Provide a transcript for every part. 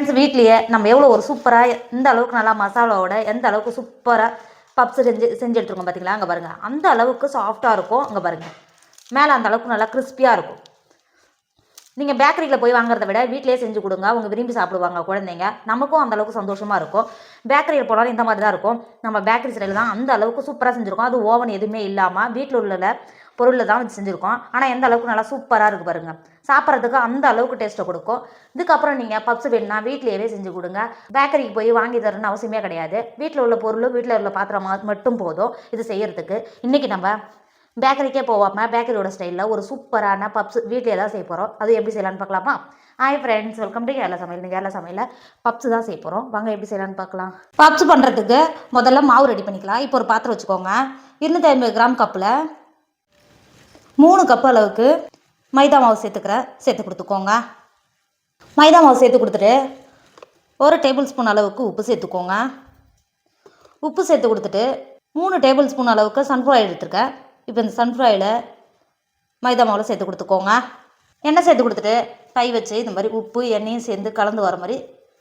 Friends வீட்லேயே நம்ம எவ்வளோ ஒரு சூப்பராக இந்த அளவுக்கு நல்லா மசாலாவோட எந்த அளவுக்கு சூப்பராக பப்ஸ் செஞ்சு செஞ்சு எடுத்துருக்கோம் பார்த்தீங்களா அங்கே பாருங்கள் அந்த அளவுக்கு சாஃப்டாக இருக்கும். அங்கே பாருங்கள் மேலே அந்த அளவுக்கு நல்லா கிறிஸ்பியாக இருக்கும். நீங்கள் பேக்கரியில் போய் வாங்குறத விட வீட்டிலே செஞ்சு கொடுங்க. அவங்க விரும்பி சாப்பிடுவாங்க குழந்தைங்க. நமக்கும் அந்த அளவுக்கு சந்தோஷமாக இருக்கும். பேக்கரியில் போனாலும் இந்த மாதிரி தான் இருக்கும். நம்ம பேக்கரி சைடில் தான் அந்த அளவுக்கு சூப்பராக செஞ்சுருக்கோம். அது ஓவன் எதுவுமே இல்லாமல் வீட்டில் உள்ள பொருளில் தான் வச்சு செஞ்சுருக்கோம். ஆனால் எந்த அளவுக்கு நல்லா சூப்பராக இருக்குது பாருங்கள் சாப்பிட்றதுக்கு அந்த அளவுக்கு டேஸ்ட்டை கொடுக்கும். இதுக்கப்புறம் நீங்கள் பப்ஸ் வேணும்னா வீட்லேயே செஞ்சு கொடுங்க. பேக்கரிக்கு போய் வாங்கி தரணும்னு அவசியமே கிடையாது. வீட்டில் உள்ள பொருளும் வீட்டில் உள்ள பாத்திரம் மட்டும் போதும். இது செய்கிறதுக்கு இன்றைக்கி நம்ம பேக்கரிக்கே போவாமல் பேக்கரியோட ஸ்டைலில் ஒரு சூப்பரான பப்ஸ் வீட்டிலே தான் செய்ய போகிறோம் அது எப்படி செய்யலாம்னு பார்க்கலாமா? Hi friends welcome to Kerala சமையல். கேரளா சமையலில் பப்ஸ் தான் செய்ய போகிறோம் வாங்க எப்படி செய்யலாம்னு பார்க்கலாம். பப்ஸ் பண்ணுறதுக்கு முதல்ல மாவு ரெடி பண்ணிக்கலாம். இப்போ ஒரு பாத்திரம் வச்சுக்கோங்க. இருநூத்தி ஐம்பது கிராம் கப்பில் மூணு கப் அளவுக்கு மைதா மாவு சேர்த்துக்கிறேன் சேர்த்து கொடுத்துக்கோங்க. மைதா மாவு சேர்த்து கொடுத்துட்டு ஒரு டேபிள் ஸ்பூன் அளவுக்கு உப்பு சேர்த்துக்கோங்க. உப்பு சேர்த்து கொடுத்துட்டு மூணு டேபிள் ஸ்பூன் அளவுக்கு சன்ஃப்ளவர் எடுத்துருக்கேன். இப்போ இந்த சன்ஃப்ராயில் மைதா மாவில் சேர்த்து கொடுத்துக்கோங்க. எண்ணெய் சேர்த்து கொடுத்துட்டு கை வச்சு இந்த மாதிரி உப்பு எண்ணெயும் சேர்ந்து கலந்து வர மாதிரி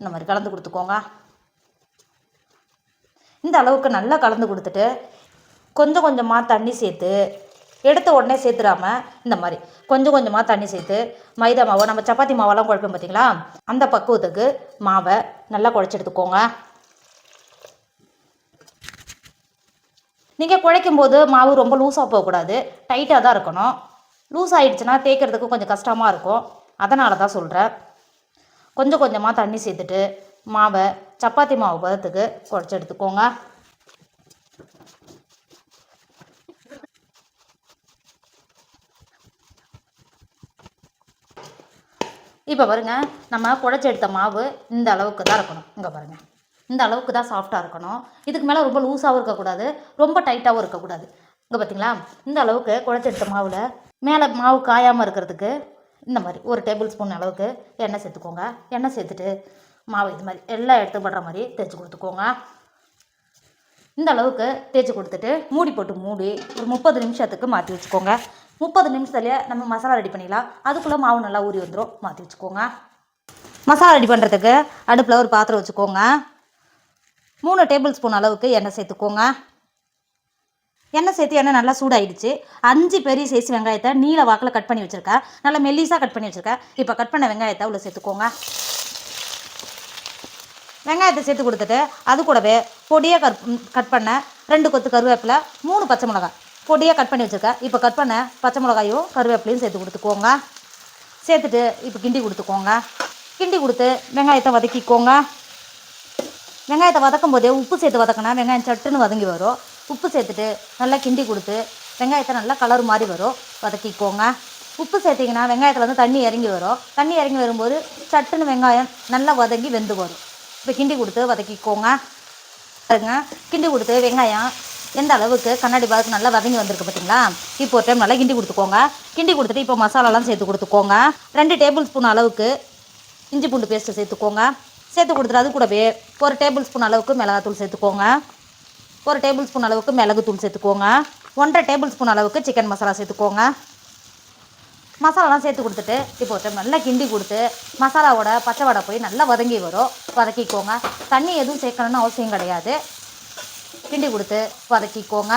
இந்த மாதிரி கலந்து கொடுத்துக்கோங்க. இந்த அளவுக்கு நல்லா கலந்து கொடுத்துட்டு கொஞ்சம் கொஞ்சமாக தண்ணி சேர்த்து எடுத்த உடனே சேர்த்துடாம இந்த மாதிரி கொஞ்சம் கொஞ்சமாக தண்ணி சேர்த்து மைதா மாவை நம்ம சப்பாத்தி மாவெல்லாம் குழப்போம் பார்த்தீங்களா? அந்த பக்குவத்துக்கு மாவை நல்லா குழச்சி எடுத்துக்கோங்க. நீங்கள் குழைக்கும் போது மாவு ரொம்ப லூஸாக போகக்கூடாது. டைட்டாக தான் இருக்கணும். லூஸ் ஆகிடுச்சுன்னா தேய்க்கிறதுக்கு கொஞ்சம் கஷ்டமாக இருக்கும். அதனால தான் சொல்கிறேன் கொஞ்சம் கொஞ்சமாக தண்ணி சேர்த்துட்டு மாவை சப்பாத்தி மாவு பதத்துக்கு குழச்சி எடுத்துக்கோங்க. இப்போ பாருங்கள் நம்ம குழச்சி எடுத்த மாவு இந்த அளவுக்கு தான் இருக்கணும். இங்கே பாருங்கள் இந்த அளவுக்கு தான் சாஃப்டாக இருக்கணும். இதுக்கு மேலே ரொம்ப லூஸாகவும் இருக்கக்கூடாது. ரொம்ப டைட்டாகவும் இருக்கக்கூடாது. இங்கே பார்த்தீங்களா இந்த அளவுக்கு குழச்செடுத்த மாவில் மேலே மாவு காயாமல் இருக்கிறதுக்கு இந்த மாதிரி ஒரு டேபிள் ஸ்பூன் அளவுக்கு எண்ணெய் சேர்த்துக்கோங்க. எண்ணெய் சேர்த்துட்டு மாவு இது மாதிரி எல்லா இடத்துக்கும் படுற மாதிரி தேய்ச்சி கொடுத்துக்கோங்க. இந்த அளவுக்கு தேய்ச்சி கொடுத்துட்டு மூடி போட்டு மூடி ஒரு முப்பது நிமிஷத்துக்கு மாற்றி வச்சுக்கோங்க. முப்பது நிமிஷத்துலேயே நம்ம மசாலா ரெடி பண்ணிடலாம். அதுக்குள்ளே மாவு நல்லா ஊறி வந்துடும் மாற்றி வச்சுக்கோங்க. மசாலா ரெடி பண்ணுறதுக்கு அடுப்பில் ஒரு பாத்திரம் வச்சுக்கோங்க. மூணு டேபிள் ஸ்பூன் அளவுக்கு எண்ணெய் சேர்த்துக்கோங்க. எண்ணெய் சேர்த்து எண்ணெய் நல்லா சூடாயிடுச்சு. அஞ்சு பெரிய சைஸ் வெங்காயத்தை நீல வாக்கில் கட் பண்ணி வச்சுருக்கேன். நல்லா மெல்லிஸாக கட் பண்ணி வச்சுருக்கேன். இப்போ கட் பண்ண வெங்காயத்தை உள்ள சேர்த்துக்கோங்க. வெங்காயத்தை சேர்த்து கொடுத்துட்டு அது கூடவே பொடியாக கட் கட் பண்ண ரெண்டு கொத்து கருவேப்பிலை மூணு பச்சை மிளகாய். பொடியாக கட் பண்ணி வச்சுருக்கேன். இப்போ கட் பண்ண பச்சை மிளகாயும் கருவேப்பிலையும் சேர்த்து கொடுத்துக்கோங்க. சேர்த்துட்டு இப்போ கிண்டி கொடுத்துக்கோங்க. கிண்டி கொடுத்து வெங்காயத்தை வதக்கிக்கோங்க. வெங்காயத்தை வதக்கும் போதே உப்பு சேர்த்து வதக்கினா வெங்காயம் சட்டுன்னு வதங்கி வரும். உப்பு சேர்த்துட்டு நல்லா கிண்டி கொடுத்து வெங்காயத்தை நல்லா கலர் மாதிரி வரும். வதக்கிக்கோங்க. உப்பு சேர்த்திங்கன்னா வெங்காயத்தில் வந்து தண்ணி இறங்கி வரும். தண்ணி இறங்கி வரும்போது சட்டுன்னு வெங்காயம் நல்லா வதங்கி வெந்து வரும். இப்போ கிண்டி கொடுத்து வதக்கிக்கோங்க. பாருங்க. கிண்டி கொடுத்து வெங்காயம் எந்த அளவுக்கு கண்ணாடி பாதுக்கு நல்லா வதங்கி வந்திருக்கு பார்த்தீங்களா இப்போ ஒரு டைம் நல்லா கிண்டி கொடுத்துக்கோங்க. கிண்டி கொடுத்துட்டு இப்போ மசாலாலாம் சேர்த்து கொடுத்துக்கோங்க. ரெண்டு டேபிள் ஸ்பூன் அளவுக்கு இஞ்சி பூண்டு பேஸ்ட்டு சேர்த்துக்கோங்க. சேர்த்து கொடுத்துட்டு அது கூடவே ஒரு டேபிள் ஸ்பூன் அளவுக்கு மிளகாத்தூள் சேர்த்துக்கோங்க. ஒரு டேபிள் ஸ்பூன் அளவுக்கு மிளகுத்தூள் சேர்த்துக்கோங்க. ஒன்றரை டேபிள் ஸ்பூன் அளவுக்கு சிக்கன் மசாலா சேர்த்துக்கோங்க. மசாலாலாம் சேர்த்து கொடுத்துட்டு இப்போ நல்லா கிண்டி கொடுத்து மசாலாவோட பச்சை வடை போய் நல்லா வதங்கி வரும். வதக்கிக்கோங்க. தண்ணி எதுவும் சேர்க்கணும்னு அவசியம் கிடையாது. கிண்டி கொடுத்து வதக்கிக்கோங்க.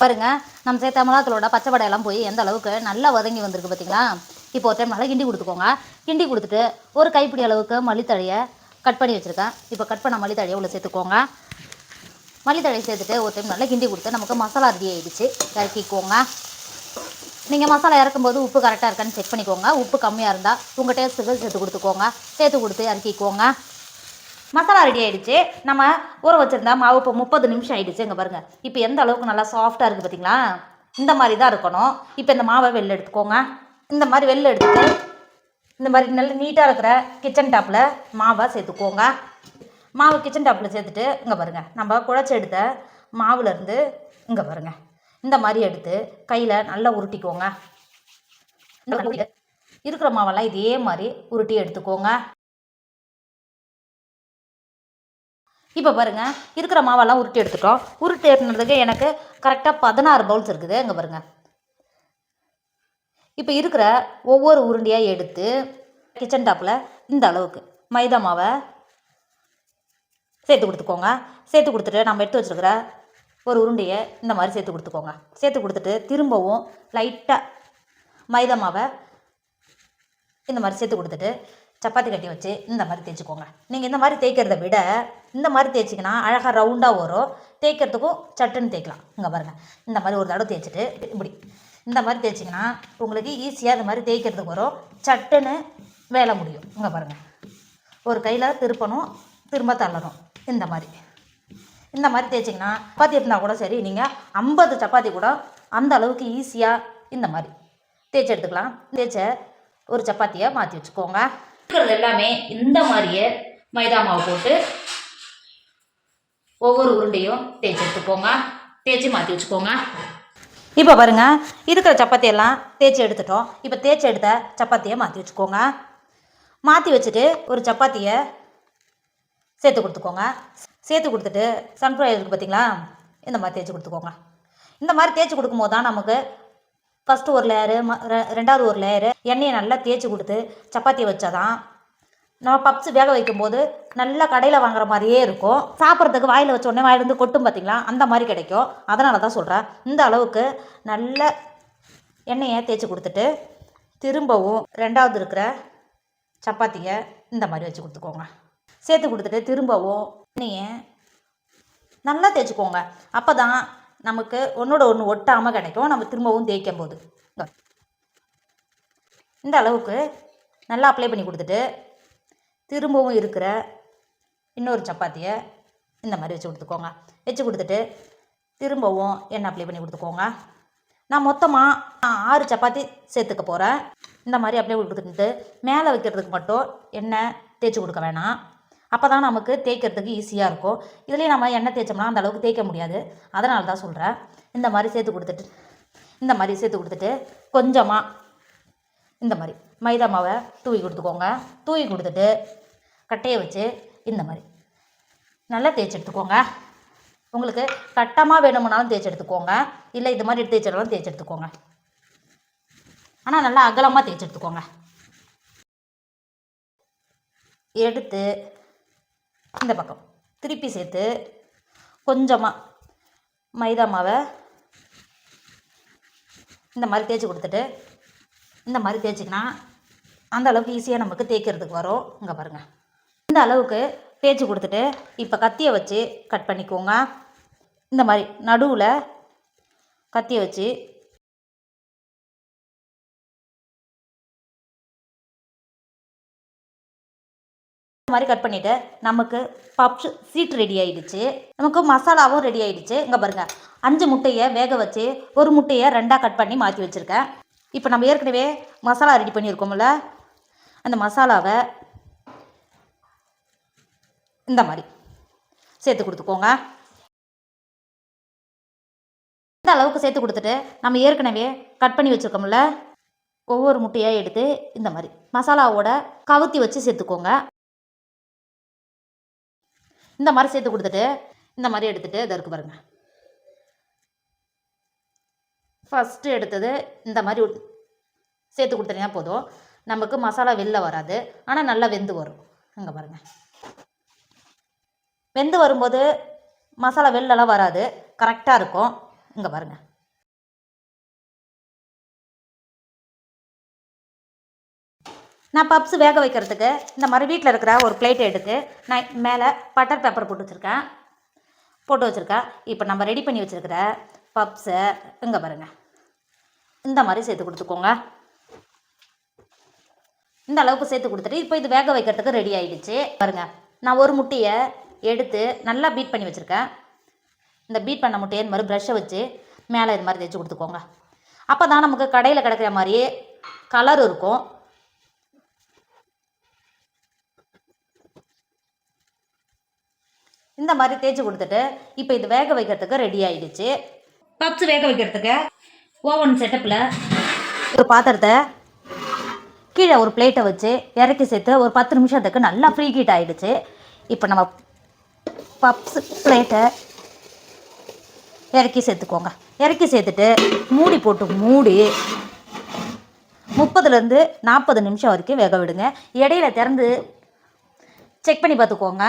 பாருங்கள் நம்ம சேர்த்த மிளகாத்தூளோட பச்சை வடையெல்லாம் போய் எந்த அளவுக்கு நல்லா வதங்கி வந்திருக்கு பார்த்தீங்களா இப்போ ஒரு டைம் நல்லா கிண்டி கொடுத்துக்கோங்க. கிண்டி கொடுத்துட்டு ஒரு கைப்பிடி அளவுக்கு மல்லித்தழையை கட் பண்ணி வச்சுருக்கேன். இப்போ கட் பண்ண மல்லித்தழையை உள்ள சேர்த்துக்கோங்க. மல்லித்தழை சேர்த்துட்டு ஒரு டைம் நல்லா கிண்டி கொடுத்து நமக்கு மசாலா ரெடி ஆகிடுச்சு இறக்கிக்கோங்க. நீங்கள் மசாலா இறக்கும்போது உப்பு கரெக்டாக இருக்கான்னு செக் பண்ணிக்கோங்க. உப்பு கம்மியாக இருந்தால் உங்கள் டேஸ்ட்டுக்கு சேர்த்து கொடுத்துக்கோங்க. சேர்த்து கொடுத்து இறக்கிக்கோங்க. மசாலா ரெடி ஆகிடுச்சு நம்ம ஊற வச்சுருந்தா மாவு இப்போ முப்பது நிமிஷம் ஆகிடுச்சு இங்கே பாருங்கள் இப்போ எந்த அளவுக்கு நல்லா சாஃப்டாக இருக்குது பார்த்தீங்களா இந்த மாதிரி தான் இருக்கணும். இப்போ இந்த மாவை வெளில எடுத்துக்கோங்க. இந்த மாதிரி வெளில எடுத்துட்டு இந்த மாதிரி நல்ல நீட்டாக இருக்கிற கிச்சன் டாப்பில் மாவை சேர்த்துக்கோங்க. மாவு கிச்சன் டாப்பில் சேர்த்துட்டு இங்கே பாருங்கள் நம்ம குழச்சி எடுத்த மாவுலேருந்து இங்கே பாருங்க. இந்த மாதிரி எடுத்து கையில் நல்லா உருட்டிக்கோங்க. இந்த மாதிரி இருக்கிற மாவெல்லாம் இதே மாதிரி உருட்டி எடுத்துக்கோங்க. இப்போ பாருங்க இருக்கிற மாவெல்லாம் உருட்டி எடுத்துட்டோம். உருட்டி எடுத்துனதுக்கு எனக்கு கரெக்டாக பதினாறு பவுல்ஸ் இருக்குது. இங்கே பாருங்கள் இப்போ இருக்கிற ஒவ்வொரு உருண்டையாக எடுத்து கிச்சன் டாப்பில் இந்த அளவுக்கு மைதா மாவை சேர்த்து கொடுத்துக்கோங்க. சேர்த்து கொடுத்துட்டு நம்ம எடுத்து வச்சுருக்கிற ஒரு உருண்டையை இந்த மாதிரி சேர்த்து கொடுத்துக்கோங்க. சேர்த்து கொடுத்துட்டு திரும்பவும் லைட்டாக மைதா மாவை இந்த மாதிரி சேர்த்து கொடுத்துட்டு சப்பாத்தி கட்டி வச்சு இந்த மாதிரி தேய்ச்சிக்கோங்க. நீங்கள் இந்த மாதிரி தேய்க்கிறத விட இந்த மாதிரி தேய்ச்சிங்கன்னா அழகாக ரவுண்டாக வரும். தேய்க்கிறதுக்கும் சட்டுன்னு தேய்க்கலாம். இங்கே பாருங்கள் இந்த மாதிரி ஒரு தடவை தேய்ச்சிட்டு இப்படி இந்த மாதிரி தேய்ச்சிங்கன்னா உங்களுக்கு ஈஸியாக இந்த மாதிரி தேய்க்கிறதுக்கு வரும் சட்டுன்னு வேலை முடியும். இங்கே பாருங்கள் ஒரு கையில் திருப்பணும் திரும்ப தள்ளணும். இந்த மாதிரி. இந்த மாதிரி தேய்ச்சிங்கன்னா சப்பாத்தி இருந்தால் கூட சரி நீங்கள் ஐம்பது சப்பாத்தி கூட அந்த அளவுக்கு ஈஸியாக இந்த மாதிரி தேய்ச்சி எடுத்துக்கலாம். தேய்ச்ச ஒரு சப்பாத்தியை மாற்றி வச்சுக்கோங்க. இருக்கிறது எல்லாமே இந்த மாதிரியே மைதா மாவு போட்டு ஒவ்வொரு உருண்டையும் தேய்ச்சி எடுத்துக்கோங்க. தேய்ச்சி மாற்றி வச்சுக்கோங்க. இப்போ பாருங்க இருக்கிற சப்பாத்தியெல்லாம் தேய்ச்சி எடுத்துட்டோம். இப்போ தேய்ச்சி எடுத்த சப்பாத்தியை மாற்றி வச்சுக்கோங்க. மாற்றி வச்சுட்டு ஒரு சப்பாத்தியை சேர்த்து கொடுத்துக்கோங்க. சேர்த்து கொடுத்துட்டு சன்ஃப்ளவர் இருக்குது பார்த்தீங்களா? இந்த மாதிரி தேய்ச்சி கொடுத்துக்கோங்க. இந்த மாதிரி தேய்ச்சி கொடுக்கும்போது தான் நமக்கு ஃபஸ்ட்டு ஒரு லேயரு ம ரெண்டாவது ஒரு லேயரு எண்ணெயை நல்லா தேய்ச்சி கொடுத்து சப்பாத்தியை வச்சாதான் நம்ம பப்ஸ் வேக வைக்கும்போது நல்லா கடையில் வாங்குற மாதிரியே இருக்கும். சாப்பிட்றதுக்கு வாயில் வச்ச உடனே வாயிலிருந்து கொட்டும் பார்த்தீங்களா அந்த மாதிரி கிடைக்கும். அதனால தான் சொல்கிறேன் இந்த அளவுக்கு நல்ல எண்ணெயை தேய்ச்சி கொடுத்துட்டு திரும்பவும் ரெண்டாவது இருக்கிற சப்பாத்தியை இந்த மாதிரி வச்சு கொடுத்துக்கோங்க. சேர்த்து கொடுத்துட்டு திரும்பவும் எண்ணெயை நல்லா தேய்ச்சிக்கோங்க. அப்போ தான் நமக்கு ஒன்றோட ஒன்று ஒட்டாமல் கிடைக்கும். நம்ம திரும்பவும் தேய்க்கும் போது இந்த அளவுக்கு நல்லா அப்ளை பண்ணி கொடுத்துட்டு திரும்பவும் இருக்கிற இன்னொரு சப்பாத்தியை இந்த மாதிரி வச்சு கொடுத்துக்கோங்க. வச்சு கொடுத்துட்டு திரும்பவும் எண்ணெய் அப்ளை பண்ணி கொடுத்துக்கோங்க. நான் மொத்தமாக ஆறு சப்பாத்தி சேர்த்துக்க போகிறேன் இந்த மாதிரி அப்ளை கொடுத்துட்டு மேலே வைக்கிறதுக்கு மட்டும் எண்ணெய் தேய்ச்சி கொடுக்க வேணாம். அப்போ தான் நமக்கு தேய்க்கிறதுக்கு ஈஸியாக இருக்கும். இதுலேயே நம்ம எண்ணெய் தேய்ச்சோம்னா அந்த அளவுக்கு தேய்க்க முடியாது. அதனால தான் சொல்கிறேன் இந்த மாதிரி சேர்த்து கொடுத்துட்டு இந்த மாதிரி சேர்த்து கொடுத்துட்டு கொஞ்சமாக இந்த மாதிரி மைதா மாவை தூவி கொடுத்துக்கோங்க. தூவி கொடுத்துட்டு கட்டையை வச்சு இந்த மாதிரி நல்லா தேய்ச்சி எடுத்துக்கோங்க. உங்களுக்கு கட்டமாக வேணுமுனாலும் தேய்ச்சி எடுத்துக்கோங்க. இல்லை இது மாதிரி தேய்ச்சாலும் தேய்ச்சி எடுத்துக்கோங்க. ஆனால் நல்லா அகலமாக தேய்ச்சி எடுத்துக்கோங்க. எடுத்து இந்த பக்கம் திருப்பி சேர்த்து கொஞ்சமாக மைதா மாவை இந்த மாதிரி தேய்ச்சி கொடுத்துட்டு இந்த மாதிரி தேய்ச்சிக்கினா அந்த அளவுக்கு ஈஸியாக நமக்கு தேய்க்கிறதுக்கு வரும். இங்கே பாருங்கள் இந்த அளவுக்கு தேய்ச்சி கொடுத்துட்டு இப்போ கத்தியை வச்சு கட் பண்ணிக்கோங்க. இந்த மாதிரி நடுவில் கத்தியை வச்சு இந்த மாதிரி கட் பண்ணிவிட்டு நமக்கு பப்ஸ் சீட் ரெடி ஆகிடுச்சு நமக்கு மசாலாவும் ரெடி ஆகிடுச்சு இங்கே பாருங்கள் அஞ்சு முட்டையை வேக வச்சு ஒரு முட்டையை ரெண்டாக கட் பண்ணி மாற்றி வச்சுருக்கேன். இப்போ நம்ம ஏற்கனவே மசாலா ரெடி பண்ணியிருக்கோம்ல? அந்த மசாலாவை இந்த மாதிரி சேர்த்து கொடுத்துக்கோங்க. இந்த அளவுக்கு சேர்த்து கொடுத்துட்டு நம்ம ஏற்கனவே கட் பண்ணி வச்சுருக்கோம்ல? ஒவ்வொரு முட்டையாக எடுத்து இந்த மாதிரி மசாலாவோட கவுத்தி வச்சு சேர்த்துக்கோங்க. இந்த மாதிரி சேர்த்து கொடுத்துட்டு இந்த மாதிரி எடுத்துகிட்டு இதை இருக்கு பாருங்கள் ஃபஸ்ட்டு எடுத்தது இந்த மாதிரி சேர்த்து கொடுத்தீங்கன்னா போதும். நமக்கு மசாலா வெளில வராது. ஆனால் நல்லா வெந்து வரும். இங்கே பாருங்கள் வெந்து வரும்போது மசாலா வெளிலலாம் வராது. கரெக்டாக இருக்கும். இங்கே பாருங்கள் நான் பப்ஸ் வேக வைக்கிறதுக்கு இந்த மாதிரி வீட்டில் இருக்கிற ஒரு பிளேட்டை எடுத்து நான் மேலே பட்டர் பேப்பர் போட்டு வச்சுருக்கேன். போட்டு வச்சுருக்கேன். இப்போ நம்ம ரெடி பண்ணி வச்சுருக்கிற பப்ஸை இங்கே பாருங்கள் இந்த மாதிரி சேர்த்து கொடுத்துக்கோங்க. இந்த அளவுக்கு சேர்த்து கொடுத்துட்டு இப்போ இது வேக வைக்கிறதுக்கு ரெடி ஆகிடுச்சு பாருங்கள் நான் ஒரு முட்டையை எடுத்து நல்லா பீட் பண்ணி வச்சுருக்கேன். இந்த பீட் பண்ண முட்டையை இந்த மாதிரி ப்ரஷ்ஷை வச்சு மேலே இது மாதிரி தேய்ச்சி கொடுத்துக்கோங்க. அப்போ தான் நமக்கு கடையில் கிடைக்கிற மாதிரி கலர் இருக்கும். இந்த மாதிரி தேய்ச்சி கொடுத்துட்டு இப்போ இது வேக வைக்கிறதுக்கு ரெடி ஆகிடுச்சு பப்ஸ் வேக வைக்கிறதுக்கு ஓவன் செட்டப்பில் ஒரு பாத்திரத்தை கீழே ஒரு பிளேட்டை வச்சு இறக்கி சேர்த்து ஒரு பத்து நிமிஷத்துக்கு நல்லா ஃப்ரீ ஹீட் ஆகிடுச்சு இப்போ நம்ம பப்ஸ் பிளேட்டை இறக்கி சேர்த்துக்கோங்க. இறக்கி சேர்த்துட்டு மூடி போட்டு மூடி முப்பதுலேருந்து நாற்பது நிமிஷம் வரைக்கும் வேக விடுங்க. இடையில திறந்து செக் பண்ணி பார்த்துக்கோங்க.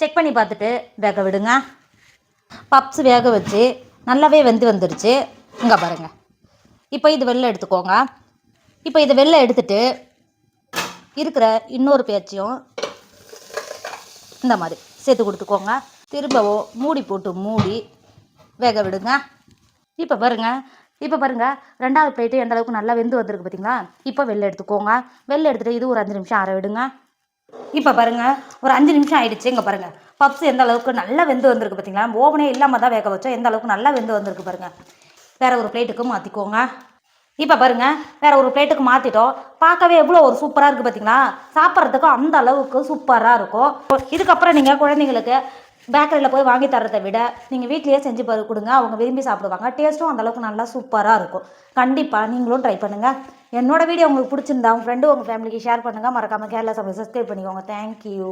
செக் பண்ணி பார்த்துட்டு வேக விடுங்க. பப்ஸ் வேக வச்சு நல்லாவே வெந்து வந்துருச்சு. இங்கே பாருங்கள் இப்போ இது வெளில எடுத்துக்கோங்க. இப்போ இதை வெளில எடுத்துட்டு இருக்கிற இன்னொரு பேச்சையும் இந்த மாதிரி சேர்த்து கொடுத்துக்கோங்க. திரும்பவும் மூடி போட்டு மூடி வேக விடுங்க. இப்போ பாருங்க. இப்போ பாருங்க. ரெண்டாவது பிளேட்டு எந்த அளவுக்கு நல்லா வெந்து வந்திருக்கு பார்த்தீங்களா இப்போ வெளில எடுத்துக்கோங்க. வெளில எடுத்துகிட்டு இது ஒரு அஞ்சு நிமிஷம் ஆற விடுங்க. இப்போ பாருங்கள் ஒரு அஞ்சு நிமிஷம் ஆயிடுச்சு இங்கே பாருங்கள் பப்ஸ் எந்த அளவுக்கு நல்லா வெந்து வந்திருக்கு பார்த்தீங்களா ஓவனே இல்லாமல் தான் வேக வச்சோம். எந்த அளவுக்கு நல்லா வெந்து வந்திருக்கு பாருங்கள் வேற ஒரு பிளேட்டுக்கு மாற்றிக்கோங்க இப்போ பாருங்கள் வேறு ஒரு பிளேட்டுக்கு மாற்றிட்டோம் பார்க்கவே எவ்வளோ ஒரு சூப்பராக இருக்குது பார்த்தீங்களா சாப்பிட்றதுக்கும் அந்த அளவுக்கு சூப்பராக இருக்கும். இதுக்கப்புறம் நீங்கள் குழந்தைங்களுக்கு பேக்கரியில் போய் வாங்கி தரதை விட நீங்கள் வீட்லேயே செஞ்சு பாரு கொடுங்க. அவங்க விரும்பி சாப்பிடுவாங்க. டேஸ்ட்டும் அந்தளவுக்கு நல்லா சூப்பராக இருக்கும். கண்டிப்பாக நீங்களும் ட்ரை பண்ணுங்கள் என்னோடய வீடியோ உங்களுக்கு பிடிச்சிருந்தா உங்கள் ஃப்ரெண்டு உங்கள் ஃபேமிலிக்கு ஷேர் பண்ணுங்கள் மறக்காமல் கேரளா சமையல் சப்ஸ்கிரைப் பண்ணிக்கோங்க. தேங்க்யூ